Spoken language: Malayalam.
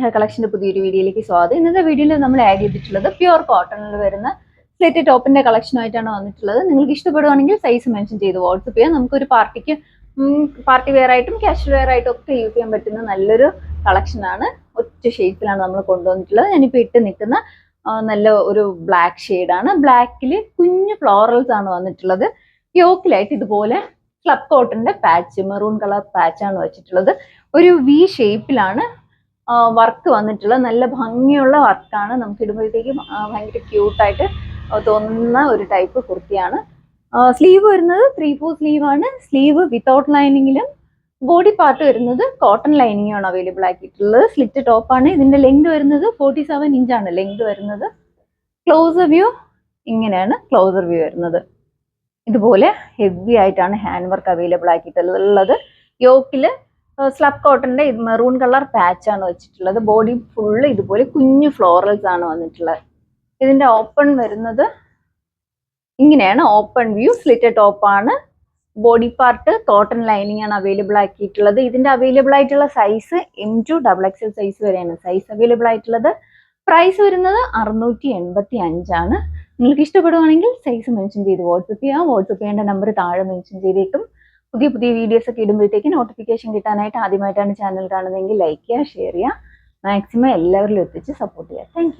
ഹെയർ കളക്ഷന്റെ പുതിയൊരു വീഡിയോയിലേക്ക് സ്വാഗതം. ഇന്നത്തെ വീഡിയോയിൽ നമ്മൾ ആഡ് ചെയ്തിട്ടുള്ളത് പ്യുവർ കോട്ടണിൽ വരുന്ന സ്ലിറ്റ് ടോപ്പിന്റെ കളക്ഷനായിട്ടാണ് വന്നിട്ടുള്ളത്. നിങ്ങൾക്ക് ഇഷ്ടപ്പെടുവാണെങ്കിൽ സൈസ് മെൻഷൻ ചെയ്ത് വാട്സപ്പ് ചെയ്യാം. നമുക്കൊരു പാർട്ടിക്ക് പാർട്ടി വെയർ ആയിട്ടും ക്യാഷ് വെയർ ആയിട്ടും ഒക്കെ യൂസ് ചെയ്യാൻ പറ്റുന്ന നല്ലൊരു കളക്ഷനാണ് ഒറ്റ ഷേപ്പിലാണ് നമ്മൾ കൊണ്ടുവന്നിട്ടുള്ളത്. ഞാനിപ്പോൾ ഇട്ട് നിൽക്കുന്ന നല്ല ഒരു ബ്ലാക്ക് ഷെയ്ഡാണ് ബ്ലാക്കിൽ കുഞ്ഞു ഫ്ലോറൽസ് ആണ് വന്നിട്ടുള്ളത്. യോക്കിലായിട്ട് ഇതുപോലെ ക്ലബ് കോട്ടന്റെ പാച്ച് മെറൂൺ കളർ പാച്ചാണ് വെച്ചിട്ടുള്ളത്. ഒരു വി ഷേപ്പിലാണ് വർക്ക് വന്നിട്ടുള്ള നല്ല ഭംഗിയുള്ള വർക്കാണ്. നമുക്ക് ഇടുമ്പോഴത്തേക്കും ഭയങ്കര ക്യൂട്ടായിട്ട് തോന്നുന്ന ഒരു ടൈപ്പ് കുർത്തിയാണ്. സ്ലീവ് വരുന്നത് ത്രീ ഫോർ സ്ലീവ് ആണ്. സ്ലീവ് വിത്തൗട്ട് ലൈനിങ്ങിലും ബോഡി പാർട്ട് വരുന്നത് കോട്ടൺ ലൈനിങ്ങാണ് അവൈലബിൾ ആക്കിയിട്ടുള്ളത്. സ്ലിറ്റ് ടോപ്പാണ് ഇതിന്റെ ലെങ്ത് വരുന്നത് ഫോർട്ടി സെവൻ ഇഞ്ചാണ് ലെങ്ത് വരുന്നത് ക്ലോസർ വ്യൂ ഇങ്ങനെയാണ് ക്ലോസർ വ്യൂ വരുന്നത്. ഇതുപോലെ ഹെവി ആയിട്ടാണ് ഹാൻഡ് വർക്ക് അവൈലബിൾ ആക്കിയിട്ടുള്ളത്. യോക്കിൽ സ്ലബ് കോട്ടന്റെ മെറൂൺ കളർ പാച്ച് ആണ് വെച്ചിട്ടുള്ളത്. ബോഡി ഫുള്ള് ഇതുപോലെ കുഞ്ഞു ഫ്ലോറൽസ് ആണ് വന്നിട്ടുള്ളത്. ഇതിന്റെ ഓപ്പൺ വരുന്നത് ഇങ്ങനെയാണ്. ഓപ്പൺ വ്യൂ സ്ലിറ്റ് ടോപ്പ് ആണ്. ബോഡി പാർട്ട് കോട്ടൺ ലൈനിങ് ആണ് അവൈലബിൾ ആക്കിയിട്ടുള്ളത്. ഇതിന്റെ അവൈലബിൾ ആയിട്ടുള്ള size M to double XL size വരെയാണ് സൈസ് അവൈലബിൾ ആയിട്ടുള്ളത്. പ്രൈസ് വരുന്നത് അറുന്നൂറ്റി എൺപത്തി അഞ്ചാണ് നിങ്ങൾക്ക് ഇഷ്ടപ്പെടുവാണെങ്കിൽ സൈസ് മെൻഷൻ ചെയ്ത് വാട്സപ്പ് ചെയ്യാം. വാട്സപ്പ് ചെയ്യേണ്ട നമ്പർ താഴെ മെൻഷൻ ചെയ്തേക്കും. പുതിയ പുതിയ വീഡിയോസ് ഒക്കെ ഇടുമ്പോഴത്തേക്ക് നോട്ടിഫിക്കേഷൻ കിട്ടാനായിട്ട് ആദ്യമായിട്ടാണ് ചാനൽ കാണുന്നതെങ്കിൽ ലൈക്ക് ചെയ്യുക ഷെയർ ചെയ്യുക. മാക്സിമം എല്ലാവരിലും എത്തിച്ച് സപ്പോർട്ട് ചെയ്യുക. താങ്ക്